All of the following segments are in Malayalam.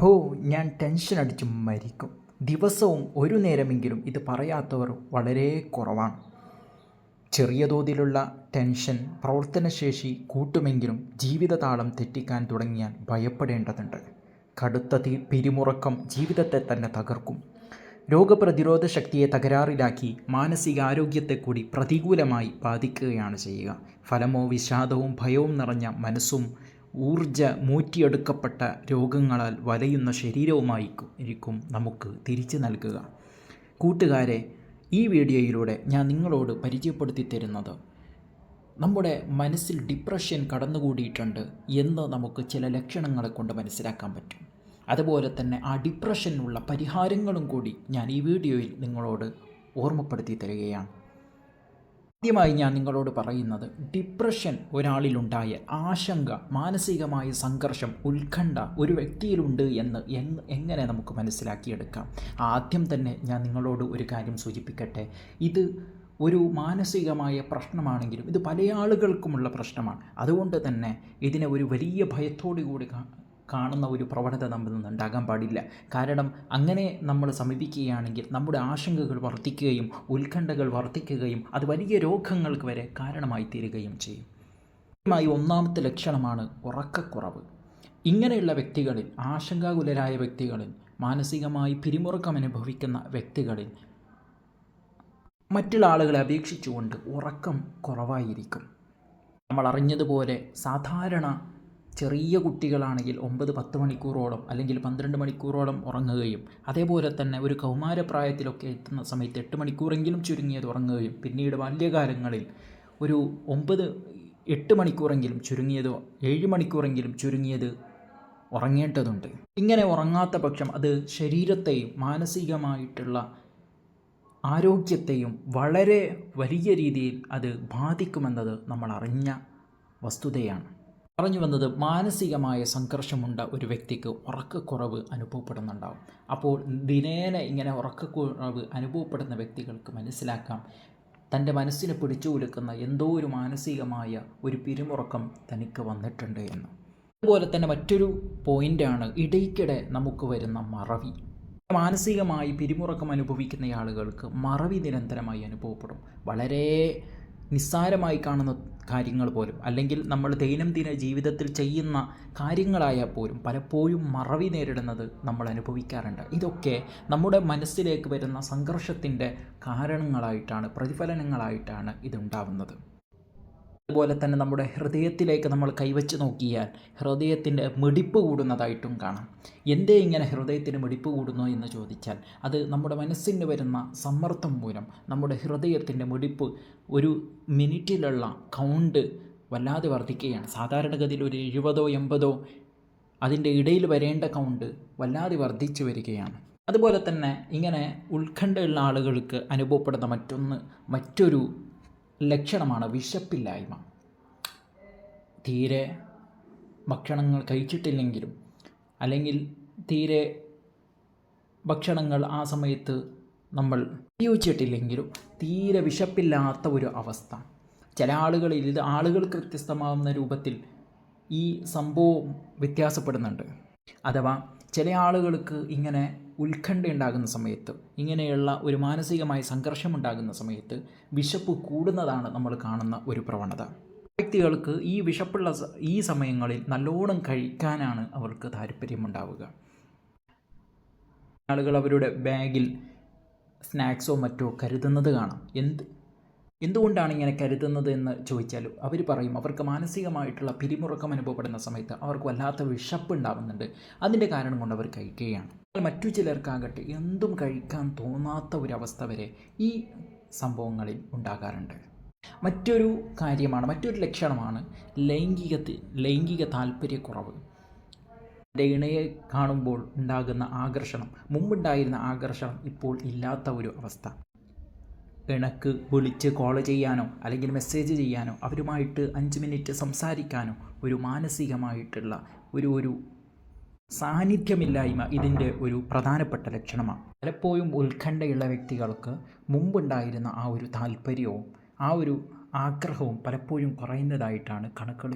ഹോ ഞാൻ ടെൻഷൻ അടിച്ച് മരിക്കും. ദിവസവും ഒരു നേരമെങ്കിലും ഇത് പറയാത്തവർ വളരെ കുറവാണ്. ചെറിയ തോതിലുള്ള ടെൻഷൻ പ്രവർത്തനശേഷി കൂട്ടുമെങ്കിലും ജീവിതതാളം തെറ്റിക്കാൻ തുടങ്ങിയാൽ ഭയപ്പെടേണ്ടതുണ്ട്. കടുത്ത പിരിമുറക്കം ജീവിതത്തെ തന്നെ തകർക്കും. രോഗപ്രതിരോധ ശക്തിയെ തകരാറിലാക്കി മാനസികാരോഗ്യത്തെ കൂടി പ്രതികൂലമായി ബാധിക്കുകയാണ് ചെയ്യുക. ഫലമോ വിഷാദവും ഭയവും നിറഞ്ഞ മനസ്സും ഊർജ മൂറ്റിയെടുക്കപ്പെട്ട രോഗങ്ങളാൽ വലയുന്ന ശരീരവുമായി ഇരിക്കും നമുക്ക് തിരിച്ചു നൽകുക. കൂട്ടുകാരെ ഈ വീഡിയോയിലൂടെ ഞാൻ നിങ്ങളോട് പരിചയപ്പെടുത്തി തരുന്നത് നമ്മുടെ മനസ്സിൽ ഡിപ്രഷൻ കടന്നുകൂടിയിട്ടുണ്ട് എന്ന് നമുക്ക് ചില ലക്ഷണങ്ങളെ കൊണ്ട് മനസ്സിലാക്കാൻ പറ്റും. അതുപോലെ തന്നെ ആ ഡിപ്രഷനുള്ള പരിഹാരങ്ങളും കൂടി ഞാൻ ഈ വീഡിയോയിൽ നിങ്ങളോട് ഓർമ്മപ്പെടുത്തി തരികയാണ്. ആദ്യമായി ഞാൻ നിങ്ങളോട് പറയുന്നത്. ഡിപ്രഷൻ ഒരാളിലുണ്ടായ ആശങ്ക മാനസികമായ സംഘർഷം ഉത്കണ്ഠ ഒരു വ്യക്തിയിലുണ്ട് എന്ന് എങ്ങനെ നമുക്ക് മനസ്സിലാക്കിയെടുക്കാം? ആദ്യം തന്നെ ഞാൻ നിങ്ങളോട് ഒരു കാര്യം സൂചിപ്പിക്കട്ടെ. ഇത് ഒരു മാനസികമായ പ്രശ്നമാണെങ്കിലും ഇത് പല ആളുകൾക്കുമുള്ള പ്രശ്നമാണ്. അതുകൊണ്ട് തന്നെ ഇതിനെ ഒരു വലിയ ഭയത്തോടു കൂടി കാണുന്ന ഒരു പ്രവണത നമ്മിൽ നിന്ന് ഉണ്ടാകാൻ പാടില്ല. കാരണം അങ്ങനെ നമ്മൾ സമീപിക്കുകയാണെങ്കിൽ നമ്മുടെ ആശങ്കകൾ വർദ്ധിക്കുകയും ഉത്കണ്ഠകൾ വർദ്ധിക്കുകയും അത് വലിയ രോഗങ്ങൾക്ക് വരെ കാരണമായി തീരുകയും ചെയ്യും. ആദ്യമായി ഒന്നാമത്തെ ലക്ഷണമാണ് ഉറക്കക്കുറവ്. ഇങ്ങനെയുള്ള വ്യക്തികളിൽ ആശങ്കാകുലരായ വ്യക്തികളിൽ മാനസികമായി പിരിമുറുക്കം അനുഭവിക്കുന്ന വ്യക്തികളിൽ മറ്റുള്ള ആളുകളെ അപേക്ഷിച്ചുകൊണ്ട് ഉറക്കം കുറവായിരിക്കും. നമ്മൾ അറിഞ്ഞതുപോലെ സാധാരണ ചെറിയ കുട്ടികളാണെങ്കിൽ ഒമ്പത് പത്ത് മണിക്കൂറോളം അല്ലെങ്കിൽ പന്ത്രണ്ട് മണിക്കൂറോളം ഉറങ്ങുകയും അതേപോലെ തന്നെ ഒരു കൗമാരപ്രായത്തിലൊക്കെ എത്തുന്ന സമയത്ത് എട്ട് മണിക്കൂറെങ്കിലും ചുരുങ്ങിയത് ഉറങ്ങുകയും പിന്നീട് ബാല്യകാലങ്ങളിൽ ഒരു ഒമ്പത് എട്ട് മണിക്കൂറെങ്കിലും ചുരുങ്ങിയതോ ഏഴ് മണിക്കൂറെങ്കിലും ചുരുങ്ങിയത് ഉറങ്ങേണ്ടതുണ്ട്. ഇങ്ങനെ ഉറങ്ങാത്ത പക്ഷം അത് ശരീരത്തെയും മാനസികമായിട്ടുള്ള ആരോഗ്യത്തെയും വളരെ വലിയ രീതിയിൽ അത് ബാധിക്കുമെന്നത് നമ്മൾ അറിഞ്ഞ വസ്തുതയാണ്. പറഞ്ഞു വന്നത് മാനസികമായ സംഘർഷമുണ്ട ഒരു വ്യക്തിക്ക് ഉറക്കക്കുറവ് അനുഭവപ്പെടുന്നുണ്ടാവും. അപ്പോൾ ദിനേന ഇങ്ങനെ ഉറക്കക്കുറവ് അനുഭവപ്പെടുന്ന വ്യക്തികൾക്ക് മനസ്സിലാക്കാം. തന്റെ മനസ്സിനെ പിടിച്ചു കൊടുക്കുന്ന എന്തോ ഒരു മാനസികമായ ഒരു പിരിമുറക്കം തനിക്ക് വന്നിട്ടുണ്ട് എന്ന്. അതുപോലെ തന്നെ മറ്റൊരു പോയിന്റാണ് ഇടയ്ക്കിടെ നമുക്ക് വരുന്ന മറവി. മാനസികമായി പിരിമുറക്കം അനുഭവിക്കുന്ന ആളുകൾക്ക് മറവി നിരന്തരമായി അനുഭവപ്പെടും. വളരെ നിസ്സാരമായി കാണുന്ന കാര്യങ്ങൾ പോലും അല്ലെങ്കിൽ നമ്മൾ ദൈനംദിന ജീവിതത്തിൽ ചെയ്യുന്ന കാര്യങ്ങളായാൽ പോലും പലപ്പോഴും മറവി നേരിടുന്നത് നമ്മൾ അനുഭവിക്കാറുണ്ട്. ഇതൊക്കെ നമ്മുടെ മനസ്സിലേക്ക് വരുന്ന സംഘർഷത്തിന്റെ കാരണങ്ങളായിട്ടാണ് പ്രതിഫലനങ്ങളായിട്ടാണ് ഇതുണ്ടാവുന്നത്. അതുപോലെ തന്നെ നമ്മുടെ ഹൃദയത്തിലേക്ക് നമ്മൾ കൈവച്ച് നോക്കിയാൽ ഹൃദയത്തിന്റെ മിടിപ്പ് കൂടുന്നതായിട്ടും കാണാം. എന്തേ ഇങ്ങനെ ഹൃദയത്തിന് മിടിപ്പ് കൂടുന്നു എന്ന് ചോദിച്ചാൽ അത് നമ്മുടെ മനസ്സിന് വരുന്ന സമ്മർദ്ദം മൂലം നമ്മുടെ ഹൃദയത്തിന്റെ മിടിപ്പ് ഒരു മിനിറ്റിലുള്ള കൗണ്ട് വല്ലാതെ വർദ്ധിക്കുകയാണ്. സാധാരണഗതിയിൽ ഒരു എഴുപതോ എൺപതോ അതിന്റെ ഇടയിൽ വരേണ്ട കൗണ്ട് വല്ലാതെ വർദ്ധിച്ചു വരികയാണ്. അതുപോലെ തന്നെ ഇങ്ങനെ ഉത്കണ്ഠയുള്ള ആളുകൾക്ക് അനുഭവപ്പെടുന്ന മറ്റൊന്ന് മറ്റൊരു ലക്ഷണമാണ് വിശപ്പില്ലായ്മ. തീരെ ഭക്ഷണങ്ങൾ കഴിച്ചിട്ടില്ലെങ്കിലും അല്ലെങ്കിൽ തീരെ ഭക്ഷണങ്ങൾ ആ സമയത്ത് നമ്മൾ ഉപയോഗിച്ചിട്ടില്ലെങ്കിലും തീരെ വിശപ്പില്ലാത്ത ഒരു അവസ്ഥ. ചില ആളുകളിൽ ഇത് ആളുകൾക്ക് വ്യത്യസ്തമാകുന്ന രൂപത്തിൽ ഈ സംഭവം വ്യത്യാസപ്പെടുന്നുണ്ട്. അഥവാ ചില ആളുകൾക്ക് ഇങ്ങനെ ഉത്കണ്ഠ ഉണ്ടാകുന്ന സമയത്ത് ഇങ്ങനെയുള്ള ഒരു മാനസികമായ സംഘർഷമുണ്ടാകുന്ന സമയത്ത് വിശപ്പ് കൂടുന്നതാണ് നമ്മൾ കാണുന്ന ഒരു പ്രവണത. വ്യക്തികൾക്ക് ഈ വിശപ്പുള്ള ഈ സമയങ്ങളിൽ നല്ലോണം കഴിക്കാനാണ് അവർക്ക് താല്പര്യമുണ്ടാവുക. ആളുകൾ അവരുടെ ബാഗിൽ സ്നാക്സോ മറ്റോ കരുതുന്നത് കാണാം. എന്ത് എന്തുകൊണ്ടാണ് ഇങ്ങനെ കരുതുന്നത് എന്ന് ചോദിച്ചാൽ അവർ പറയും അവർക്ക് മാനസികമായിട്ടുള്ള പിരിമുറുക്കം അനുഭവപ്പെടുന്ന സമയത്ത് അവർക്ക് വല്ലാത്ത വിശപ്പ് ഉണ്ടാകുന്നുണ്ട് അതിന്റെ കാരണം കൊണ്ട് അവർ കഴിക്കുകയാണ്. മറ്റു ചിലർക്കാകട്ടെ എന്തും കഴിക്കാൻ തോന്നാത്ത ഒരവസ്ഥ വരെ ഈ സംഭവങ്ങളിൽ ഉണ്ടാകാറുണ്ട്. മറ്റൊരു കാര്യമാണ് മറ്റൊരു ലക്ഷണമാണ് ലൈംഗിക ലൈംഗിക താല്പര്യക്കുറവ് ഇണയെ കാണുമ്പോൾ ഉണ്ടാകുന്ന ആകർഷണം മുമ്പുണ്ടായിരുന്ന ആകർഷണം ഇപ്പോൾ ഇല്ലാത്ത ഒരു അവസ്ഥ. ഇണക്ക് വിളിച്ച് കോൾ ചെയ്യാനോ അല്ലെങ്കിൽ മെസ്സേജ് ചെയ്യാനോ അവരുമായിട്ട് അഞ്ച് മിനിറ്റ് സംസാരിക്കാനോ ഒരു മാനസികമായിട്ടുള്ള ഒരു ഒരു സാന്നിധ്യമില്ലായ്മ ഇതിന്റെ ഒരു പ്രധാനപ്പെട്ട ലക്ഷണമാണ്. പലപ്പോഴും ഉത്കണ്ഠയുള്ള വ്യക്തികൾക്ക് മുമ്പുണ്ടായിരുന്ന ആ ഒരു താല്പര്യവും ആ ഒരു ആഗ്രഹവും പലപ്പോഴും കുറയുന്നതായിട്ടാണ് കണക്കുകൾ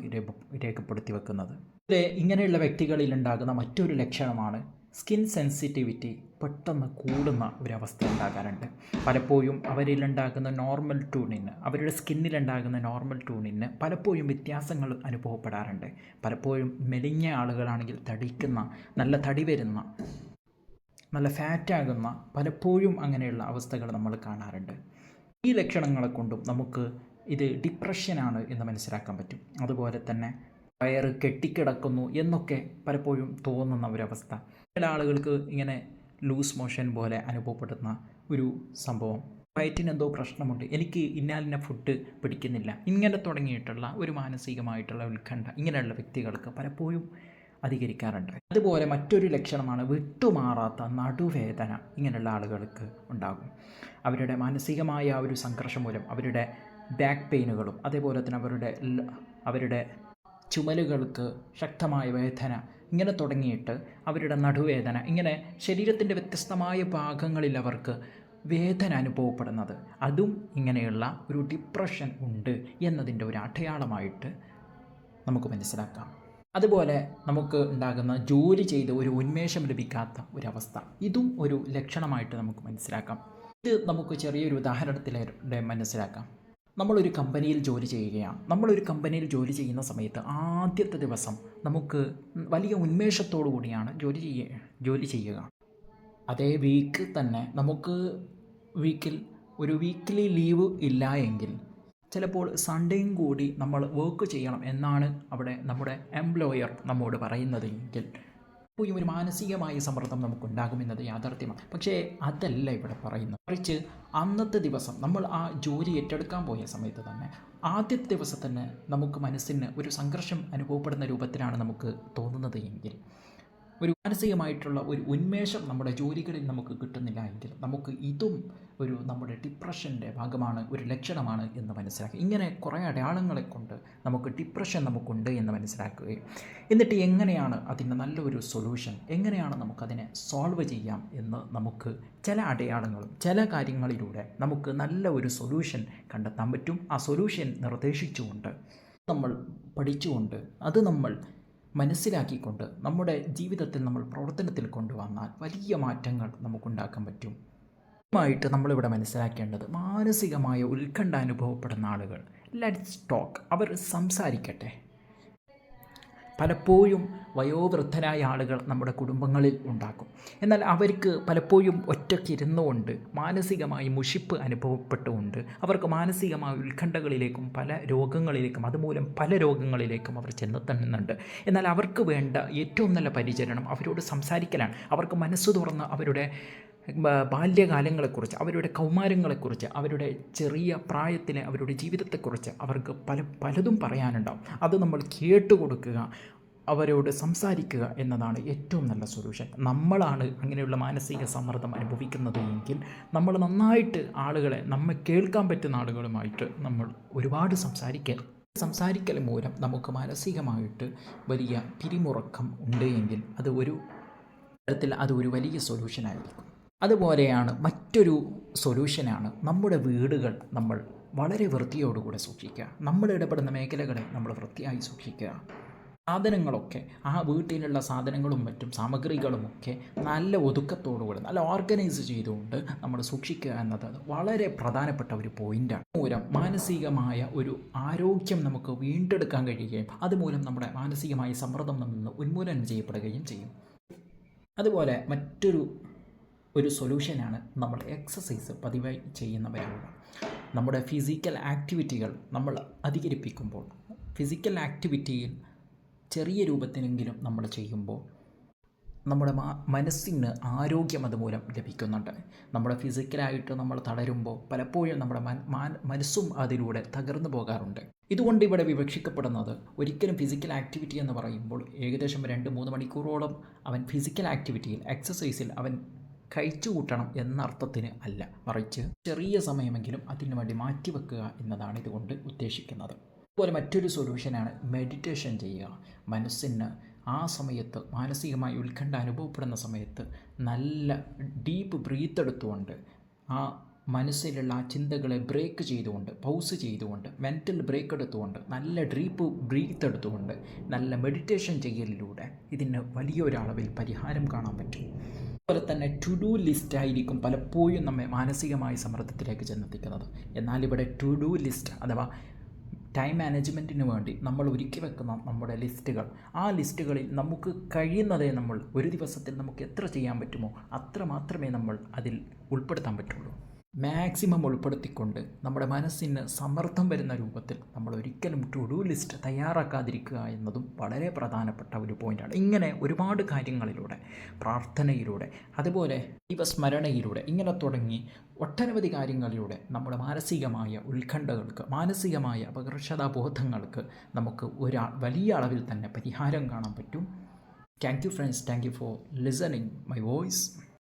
രേഖപ്പെടുത്തി വെക്കുന്നത്. ഇതിലെ ഇങ്ങനെയുള്ള വ്യക്തികളിൽ ഉണ്ടാകുന്ന മറ്റൊരു ലക്ഷണമാണ് സ്കിൻ സെൻസിറ്റിവിറ്റി പെട്ടെന്ന് കൂടുന്ന ഒരവസ്ഥ ഉണ്ടാകാറുണ്ട് പലപ്പോഴും അവരിലുണ്ടാകുന്ന നോർമൽ ടൂണിന് അവരുടെ സ്കിന്നിലുണ്ടാകുന്ന നോർമൽ ടൂണിന് പലപ്പോഴും വ്യത്യാസങ്ങൾ അനുഭവപ്പെടാറുണ്ട്. പലപ്പോഴും മെലിഞ്ഞ ആളുകളാണെങ്കിൽ തടിക്കുന്ന നല്ല തടി വരുന്ന നല്ല ഫാറ്റാകുന്ന പലപ്പോഴും അങ്ങനെയുള്ള അവസ്ഥകൾ നമ്മൾ കാണാറുണ്ട്. ഈ ലക്ഷണങ്ങളെ കൊണ്ടും നമുക്ക് ഇത് ഡിപ്രഷനാണ് എന്ന് മനസ്സിലാക്കാൻ പറ്റും. അതുപോലെ തന്നെ വയറ് കെട്ടിക്കിടക്കുന്നു എന്നൊക്കെ പലപ്പോഴും തോന്നുന്ന ഒരവസ്ഥ. ചില ആളുകൾക്ക് ഇങ്ങനെ ലൂസ് മോഷൻ പോലെ അനുഭവപ്പെടുന്ന ഒരു സംഭവം. വയറ്റിന് എന്തോ പ്രശ്നമുണ്ട്. എനിക്ക് ഇന്നാലിന ഫുഡ് പിടിക്കുന്നില്ല. ഇങ്ങനെ തുടങ്ങിയിട്ടുള്ള ഒരു മാനസികമായിട്ടുള്ള ഉത്കണ്ഠ ഇങ്ങനെയുള്ള വ്യക്തികൾക്ക് പലപ്പോഴും അധികരിക്കാറുണ്ട്. അതുപോലെ മറ്റൊരു ലക്ഷണമാണ് വിട്ടുമാറാത്ത നടുവേദന ഇങ്ങനെയുള്ള ആളുകൾക്ക് ഉണ്ടാകും. അവരുടെ മാനസികമായ ആ ഒരു സംഘർഷം മൂലം അവരുടെ ബാക്ക് പെയിനുകളും അതേപോലെ തന്നെ അവരുടെ അവരുടെ ചുമലുകൾക്ക് ശക്തമായ വേദന ഇങ്ങനെ തുടങ്ങിയിട്ട് അവരുടെ നടുവേദന ഇങ്ങനെ ശരീരത്തിന്റെ വ്യത്യസ്തമായ ഭാഗങ്ങളിൽ അവർക്ക് വേദന അനുഭവപ്പെടുന്നത്. അതും ഇങ്ങനെയുള്ള ഒരു ഡിപ്രഷൻ ഉണ്ട് എന്നതിന്റെ ഒരു അടയാളമായിട്ട് നമുക്ക് മനസ്സിലാക്കാം. അതുപോലെ നമുക്ക് ഉണ്ടാകുന്ന ജോലി ചെയ്ത് ഒരു ഉന്മേഷം ലഭിക്കാത്ത ഒരവസ്ഥ. ഇതും ഒരു ലക്ഷണമായിട്ട് നമുക്ക് മനസ്സിലാക്കാം. ഇത് നമുക്ക് ചെറിയൊരു ഉദാഹരണത്തിലൂടെ മനസ്സിലാക്കാം. നമ്മളൊരു കമ്പനിയിൽ ജോലി ചെയ്യുകയാണ്. നമ്മളൊരു കമ്പനിയിൽ ജോലി ചെയ്യുന്ന സമയത്ത് ആദ്യത്തെ ദിവസം നമുക്ക് വലിയ ഉന്മേഷത്തോടു കൂടിയാണ് ജോലി ചെയ്യ ജോലി ചെയ്യുക. അതേ വീക്ക് തന്നെ നമുക്ക് വീക്കിൽ ഒരു വീക്കിലി ലീവ് ഇല്ല എങ്കിൽ ചിലപ്പോൾ സൺഡേയും കൂടി നമ്മൾ വർക്ക് ചെയ്യണം എന്നാണ് അവിടെ നമ്മുടെ എംപ്ലോയർ നമ്മോട് പറയുന്നത് എങ്കിൽ പോയി ഒരു മാനസികമായ സമ്മർദ്ദം നമുക്കുണ്ടാകുമെന്നത് യാഥാർത്ഥ്യമാണ്. പക്ഷേ അതല്ല ഇവിടെ പറയുന്നത്. മറിച്ച് അന്നത്തെ ദിവസം നമ്മൾ ആ ജോലി ഏറ്റെടുക്കാൻ പോയ സമയത്ത് തന്നെ ആദ്യത്തെ ദിവസം തന്നെ നമുക്ക് മനസ്സിന് ഒരു സംഘർഷം അനുഭവപ്പെടുന്ന രൂപത്തിലാണ് നമുക്ക് തോന്നുന്നത് എങ്കിൽ ഒരു മാനസികമായിട്ടുള്ള ഒരു ഉന്മേഷം നമ്മുടെ ജോലികളിൽ നമുക്ക് കിട്ടുന്നില്ല എങ്കിൽ നമുക്ക് ഇതും ഒരു നമ്മുടെ ഡിപ്രഷന്റെ ഭാഗമാണ് ഒരു ലക്ഷണമാണ് എന്ന് മനസ്സിലാക്കുക. ഇങ്ങനെ കുറേ അടയാളങ്ങളെ കൊണ്ട് നമുക്ക് ഡിപ്രഷൻ നമുക്കുണ്ട് എന്ന് മനസ്സിലാക്കുകയും എന്നിട്ട് എങ്ങനെയാണ് അതിന്റെ നല്ലൊരു സൊല്യൂഷൻ എങ്ങനെയാണ് നമുക്കതിനെ സോൾവ് ചെയ്യാം എന്ന് നമുക്ക് ചില അടയാളങ്ങളും ചില കാര്യങ്ങളിലൂടെ നമുക്ക് നല്ല ഒരു സൊല്യൂഷൻ കണ്ടെത്താൻ പറ്റും. ആ സൊല്യൂഷൻ നിർദ്ദേശിച്ചുകൊണ്ട് നമ്മൾ പഠിച്ചുകൊണ്ട് അത് നമ്മൾ മനസ്സിലാക്കിക്കൊണ്ട് നമ്മുടെ ജീവിതത്തിൽ നമ്മൾ പ്രവർത്തനത്തിൽ കൊണ്ടുവന്നാൽ വലിയ മാറ്റങ്ങൾ നമുക്കുണ്ടാക്കാൻ പറ്റും. ആയിട്ട് നമ്മളിവിടെ മനസ്സിലാക്കേണ്ടത് മാനസികമായ ഉത്കണ്ഠ അനുഭവപ്പെടുന്ന ആളുകൾ. ലെറ്റ്സ് ടോക്ക് അവർ സംസാരിക്കട്ടെ. പലപ്പോഴും വയോവൃദ്ധരായ ആളുകൾ നമ്മുടെ കുടുംബങ്ങളിൽ ഉണ്ടാക്കും. എന്നാൽ അവർക്ക് പലപ്പോഴും ഒറ്റയ്ക്ക് ഇരുന്നുകൊണ്ട് മാനസികമായി മുഷിപ്പ് അനുഭവപ്പെട്ടുകൊണ്ട് അവർക്ക് മാനസികമായ ഉത്കണ്ഠകളിലേക്കും പല രോഗങ്ങളിലേക്കും അതുമൂലം പല രോഗങ്ങളിലേക്കും അവർ ചെന്നെത്തുന്നുണ്ട്. എന്നാൽ അവർക്ക് വേണ്ട ഏറ്റവും നല്ല പരിചരണം അവരോട് സംസാരിക്കലാണ്. അവർക്ക് മനസ്സ് തുറന്ന് അവരുടെ ബാല്യകാലങ്ങളെക്കുറിച്ച് അവരുടെ കൗമാരങ്ങളെക്കുറിച്ച് അവരുടെ ചെറിയ പ്രായത്തിലെ അവരുടെ ജീവിതത്തെക്കുറിച്ച് അവർക്ക് പല പലതും പറയാനുണ്ടാവും. അത് നമ്മൾ കേട്ടുകൊടുക്കുക അവരോട് സംസാരിക്കുക എന്നതാണ് ഏറ്റവും നല്ല സൊല്യൂഷൻ നമ്മളാണ് അങ്ങനെയുള്ള മാനസിക സമ്മർദ്ദം അനുഭവിക്കുന്നത് എങ്കിൽ നമ്മൾ നന്നായിട്ട് ആളുകളെ നമ്മെ കേൾക്കാൻ പറ്റുന്ന ആളുകളുമായിട്ട് നമ്മൾ ഒരുപാട് സംസാരിക്കുക സംസാരിക്കൽ മൂലം നമുക്ക് മാനസികമായിട്ട് വലിയ പിരിമുറക്കം ഉണ്ട് എങ്കിൽ അത് ഒരു തരത്തിൽ അത് ഒരു വലിയ സൊല്യൂഷനായിരിക്കും അതുപോലെയാണ് മറ്റൊരു സൊല്യൂഷനാണ് നമ്മുടെ വീടുകൾ നമ്മൾ വളരെ വൃത്തിയോടുകൂടെ സൂക്ഷിക്കുക. നമ്മൾ ഇടപെടുന്ന മേഖലകളെ നമ്മൾ വൃത്തിയായി സൂക്ഷിക്കുക. സാധനങ്ങളൊക്കെ ആ വീട്ടിലുള്ള സാധനങ്ങളും മറ്റും സാമഗ്രികളും ഒക്കെ നല്ല ഒതുക്കത്തോടുകൂടി നല്ല ഓർഗനൈസ് ചെയ്തുകൊണ്ട് നമ്മൾ സൂക്ഷിക്കുക എന്നത് വളരെ പ്രധാനപ്പെട്ട ഒരു പോയിന്റാണ് മൂലം മാനസികമായ ഒരു ആരോഗ്യം നമുക്ക് വീണ്ടെടുക്കാൻ കഴിയുകയും അതുമൂലം നമ്മുടെ മാനസികമായ സമ്മർദ്ദം നിന്ന് ഉന്മൂലനം ചെയ്യപ്പെടുകയും ചെയ്യും. അതുപോലെ മറ്റൊരു ഒരു സൊല്യൂഷനാണ് നമ്മൾ എക്സസൈസ് പതിവായി ചെയ്യുന്നവരാണ് നമ്മുടെ ഫിസിക്കൽ ആക്ടിവിറ്റികൾ നമ്മൾ അധികരിപ്പിക്കുമ്പോൾ ഫിസിക്കൽ ആക്ടിവിറ്റിയിൽ ചെറിയ രൂപത്തിനെങ്കിലും നമ്മൾ ചെയ്യുമ്പോൾ നമ്മുടെ മനസ്സിന് ആരോഗ്യം അതുമൂലം ലഭിക്കുന്നുണ്ട്. നമ്മുടെ ഫിസിക്കലായിട്ട് നമ്മൾ തളരുമ്പോൾ പലപ്പോഴും നമ്മുടെ മനസ്സും അതിലൂടെ തകർന്നു പോകാറുണ്ട്. ഇതുകൊണ്ട് ഇവിടെ വിവക്ഷിക്കപ്പെടുന്നത് ഒരിക്കലും ഫിസിക്കൽ ആക്ടിവിറ്റി എന്ന് പറയുമ്പോൾ ഏകദേശം രണ്ട് മൂന്ന് മണിക്കൂറോളം അവൻ ഫിസിക്കൽ ആക്ടിവിറ്റിയിൽ എക്സസൈസിൽ അവൻ കഴിച്ചു കൂട്ടണം എന്നർത്ഥത്തിന് അല്ല. മറിച്ച് ചെറിയ സമയമെങ്കിലും അതിനു വേണ്ടി മാറ്റിവെക്കുക എന്നതാണ് ഇതുകൊണ്ട് ഉദ്ദേശിക്കുന്നത്. അതുപോലെ മറ്റൊരു സൊല്യൂഷനാണ് മെഡിറ്റേഷൻ ചെയ്യുക. മനസ്സിന് ആ സമയത്ത് മാനസികമായി ഉത്കണ്ഠ അനുഭവപ്പെടുന്ന സമയത്ത് നല്ല ഡീപ്പ് ബ്രീത്ത് എടുത്തുകൊണ്ട് ആ മനസ്സിലുള്ള ആ ചിന്തകളെ ബ്രേക്ക് ചെയ്തുകൊണ്ട് പൗസ് ചെയ്തുകൊണ്ട് മെന്റൽ ബ്രേക്ക് എടുത്തുകൊണ്ട് നല്ല ഡീപ്പ് ബ്രീത്ത് എടുത്തുകൊണ്ട് നല്ല മെഡിറ്റേഷൻ ചെയ്യലിലൂടെ ഇതിന് വലിയൊരളവിൽ പരിഹാരം കാണാൻ പറ്റും. അതുപോലെ തന്നെ ടു ഡു ലിസ്റ്റ് ആയിരിക്കും പലപ്പോഴും നമ്മെ മാനസികമായ സമ്മർദ്ദത്തിലേക്ക് ചെന്നെത്തിക്കുന്നത്. എന്നാൽ ഇവിടെ ടു ഡു ലിസ്റ്റ് അഥവാ ടൈം മാനേജ്മെന്റിന് വേണ്ടി നമ്മൾ ഒരുക്കി വെക്കുന്ന നമ്മുടെ ലിസ്റ്റുകൾ ആ ലിസ്റ്റുകളിൽ നമുക്ക് കഴിയുന്നതേ നമ്മൾ ഒരു ദിവസത്തിൽ നമുക്ക് എത്ര ചെയ്യാൻ പറ്റുമോ അത്ര മാത്രമേ നമ്മൾ അതിൽ ഉൾപ്പെടുത്താൻ പറ്റുള്ളൂ. മാക്സിമം ഉൾപ്പെടുത്തിക്കൊണ്ട് നമ്മുടെ മനസ്സിന് സമ്മർദ്ദം വരുന്ന രൂപത്തിൽ നമ്മൾ ഒരിക്കലും ടു ഡു ലിസ്റ്റ് തയ്യാറാക്കാതിരിക്കുക എന്നതും വളരെ പ്രധാനപ്പെട്ട ഒരു പോയിന്റാണ് ഇങ്ങനെ ഒരുപാട് കാര്യങ്ങളിലൂടെ പ്രാർത്ഥനയിലൂടെ അതുപോലെ ദൈവസ്മരണയിലൂടെ ഇങ്ങനെ തുടങ്ങി ഒട്ടനവധി കാര്യങ്ങളിലൂടെ നമ്മുടെ മാനസികമായ ഉത്കണ്ഠകൾക്ക് മാനസികമായ അപകർഷതാബോധങ്ങൾക്ക് നമുക്ക് ഒരാ വലിയ അളവിൽ തന്നെ പരിഹാരം കാണാൻ പറ്റും. Thank you friends thank you for listening my voice